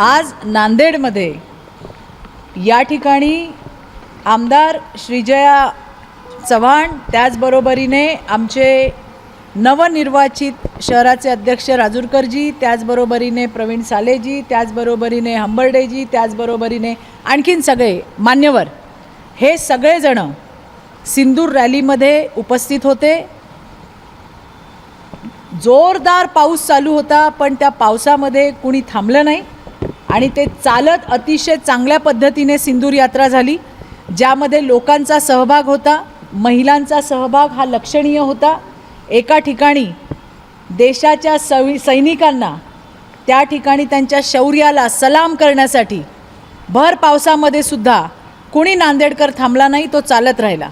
आज नांदेडमध्ये या ठिकाणी आमदार श्रीजया चव्हाण त्याचबरोबरीने आमचे नवनिर्वाचित शहराचे अध्यक्ष राजूरकरजी त्याचबरोबरीने प्रवीण सालेजी त्याचबरोबरीने हंबर्डेजी त्याचबरोबरीने आणखीन सगळे मान्यवर हे सगळेजणं सिंदूर रॅलीमध्ये उपस्थित होते. जोरदार पाऊस चालू होता पण त्या पावसामध्ये कुणी थांबलं नाही. आणि ते चालत अतिशय चांगल्या पद्धतीने सिंदूर यात्रा झाली ज्यामध्ये लोकांचा सहभाग होता महिलांचा सहभाग हा लक्षणीय होता. एका ठिकाणी देशाच्या सवि सैनिकांना त्या ठिकाणी त्यांच्या शौर्याला सलाम करण्यासाठी भर पावसामध्ये सुद्धा कुणी नांदेडकर थांबला नाही तो चालत राहिला.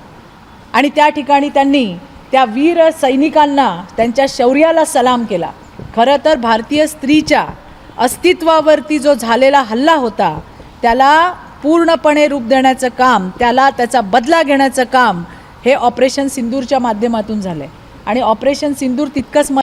आणि त्या ठिकाणी त्यांनी त्या वीर सैनिकांना त्यांच्या शौर्याला सलाम केला. खरं तर भारतीय स्त्रीच्या अस्तित्वावरती जो झालेला हल्ला होता त्याला पूर्णपणे रूप देण्याचं काम त्याला त्याचा बदला घेण्याचं काम हे ऑपरेशन सिंदूरच्या माध्यमातून झालं आहे आणि ऑपरेशन सिंदूर तितकंच म